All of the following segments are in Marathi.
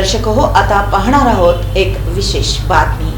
दर्शक हो आता पाहणार आहोत एक विशेष बातमी.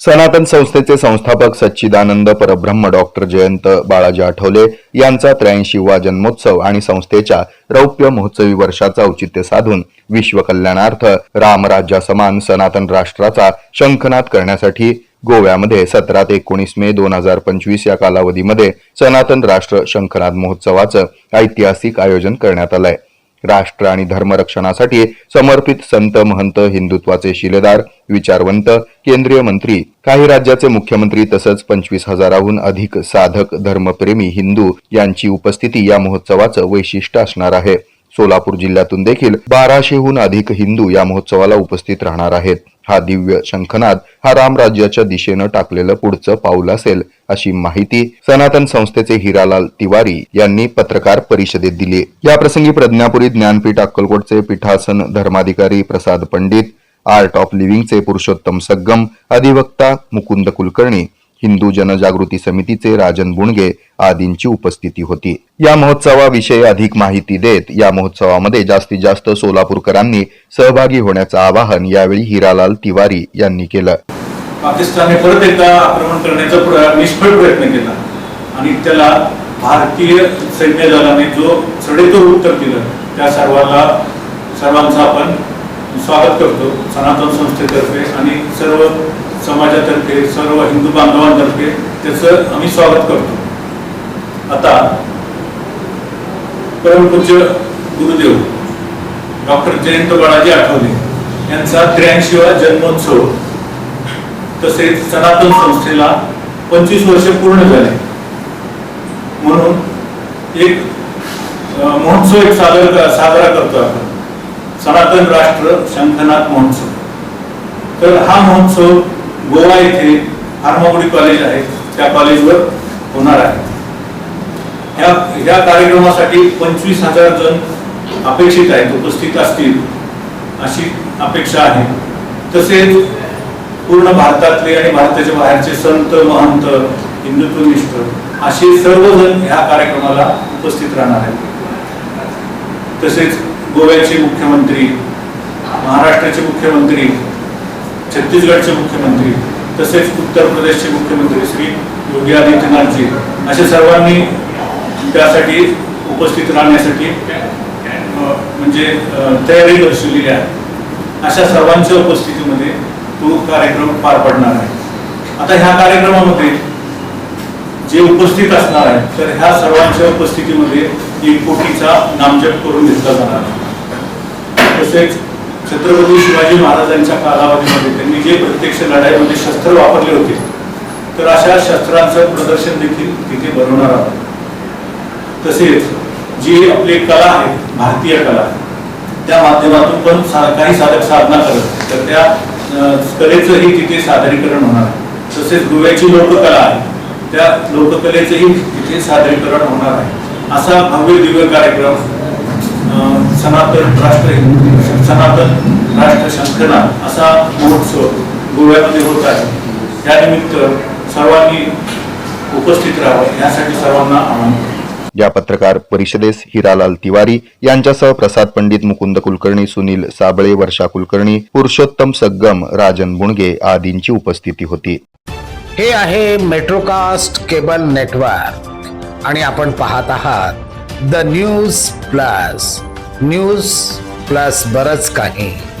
सनातन संस्थेचे संस्थापक सच्चिदानंद परब्रह्म डॉक्टर जयंत बाळाजी आठवले यांचा त्र्याऐंशीवा जन्मोत्सव आणि संस्थेच्या रौप्य महोत्सवी वर्षाचा औचित्य साधून विश्व कल्याणार्थ रामराज्यासमान सनातन राष्ट्राचा शंखनाद करण्यासाठी गोव्यामध्ये सतरा ते एकोणीस मे दोन हजार पंचवीस या कालावधीमध्ये सनातन राष्ट्र शंखनाद महोत्सवाचं ऐतिहासिक आयोजन करण्यात आलंय. राष्ट्र आणि धर्मरक्षणासाठी समर्पित संत महंत हिंदुत्वाचे शिलेदार विचारवंत केंद्रीय मंत्री काही राज्याचे मुख्यमंत्री तसंच पंचवीस हजाराहून अधिक साधक धर्मप्रेमी हिंदू यांची उपस्थिती या महोत्सवाचं वैशिष्ट्य असणार आहे. सोलापूर जिल्ह्यातून देखील बाराशेहून अधिक हिंदू या महोत्सवाला उपस्थित राहणार आहेत. हा दिव्य शंखनाद हा रामराज्याच्या दिशेनं टाकलेलं पुढचं पाऊल असेल अशी माहिती सनातन संस्थेचे हिरालाल तिवारी यांनी पत्रकार परिषदेत दिली. याप्रसंगी प्रज्ञापुरी ज्ञानपीठ अक्कलकोटचे पीठासन धर्माधिकारी प्रसाद पंडित आर्ट ऑफ लिव्हिंगचे पुरुषोत्तम सग्गम अधिवक्ता मुकुंद कुलकर्णी हिंदू जनजागृती समितीचे राजन बुणगे आदींची उपस्थिती होती. या महोत्सवाविषयी अधिक माहिती देत या महोत्सवामध्ये जास्तीत जास्त सोलापूरकरांनी सहभागी होण्याचं आवाहन यावेळी हिरालाल तिवारी यांनी केलं. पाकिस्तानने परत एकदा आक्रमण करण्याचा निष्फळ प्रयत्न केला. आणि त्याला भारतीय सैन्य दलाने जो सडेतोड उत्तर दिलं त्या सर्वांना सर्वांचं आपण स्वागत करतो. सनातन संस्थेतर्फे आणि सर्व समाजातर्फे सर्व हिंदू बांधवांतर्फे त्याचं आम्ही स्वागत करतो. आता परमपूज्य गुरुदेव डॉक्टर जयंत बाळाजी आठवले यांचा त्र्याऐंशीवा जन्मोत्सव तसेच सनातन संस्थेला पंचवीस वर्ष पूर्ण झाले. म्हणून एक महोत्सव एक सादर साजरा करतो आपण. सनातन राष्ट्र शंखनाथ महोत्सव. तर हा महोत्सव गोवा येथे हार्मागुडी कॉलेज आहे. त्या कॉलेजवर होणार आहे. ह्या ह्या कार्यक्रमासाठी पंचवीस हजार जण अपेक्षित आहेत उपस्थित असतील अशी अपेक्षा आहे. तसेच पूर्ण भारतातले आणि भारताच्या बाहेरचे संत महंत हिंदुत्वनिष्ठ असे सर्वजण ह्या कार्यक्रमाला उपस्थित राहणार आहेत. तसेच गोव्याचे मुख्यमंत्री महाराष्ट्राचे मुख्यमंत्री छत्तीसगडचे मुख्यमंत्री तसेच उत्तर प्रदेशचे मुख्यमंत्री श्री योगी आदित्यनाथजी अशा सर्वांनी त्यासाठी उपस्थित राहण्यासाठी म्हणजे तयारी दर्शवलेली आहे. अशा सर्वांच्या उपस्थितीमध्ये तो कार्यक्रम पार पडणार आहे. आता ह्या कार्यक्रमामध्ये जे उपस्थित असणार आहे तर ह्या सर्वांच्या उपस्थितीमध्ये एक कोटीचा नामजप करून घेतला जाणार तसेच छत्रपती शिवाजी महाराजांच्या कालावधीमध्ये त्यांनी जे प्रत्यक्ष लढाईमध्ये शस्त्र वापरले होते तर अशा शस्त्रांचं प्रदर्शन देखील तिथे बनवणार आहोत. तसेच जी आपली कला आहे भारतीय कला त्या माध्यमातून पण सा- काही साधक साधना करत तर त्या कलेचंही तिथे सादरीकरण होणार आहे. तसेच गोव्याची लोककला आहे त्या लोककलेचंही तिथे सादरीकरण होणार आहे. असा भव्य दिव्य कार्यक्रम सनातन राष्ट्र सनातन राष्ट्र शंखनाथ असा महोत्सव गोव्यामध्ये होत आहे. त्यानिमित्त सर्वांनी उपस्थित राहावं यासाठी सर्वांना आवाहन. या पत्रकार परिषदेस हिरालाल तिवारी यांच्यासह प्रसाद पंडित मुकुंद कुलकर्णी सुनील साबळे वर्षा कुलकर्णी पुरुषोत्तम सग्गम राजन बुणगे आदींची उपस्थिती होती. हे आहे मेट्रोकास्ट केबल नेटवर्क आणि आपण पाहत आहात the news plus news plus बरच काही.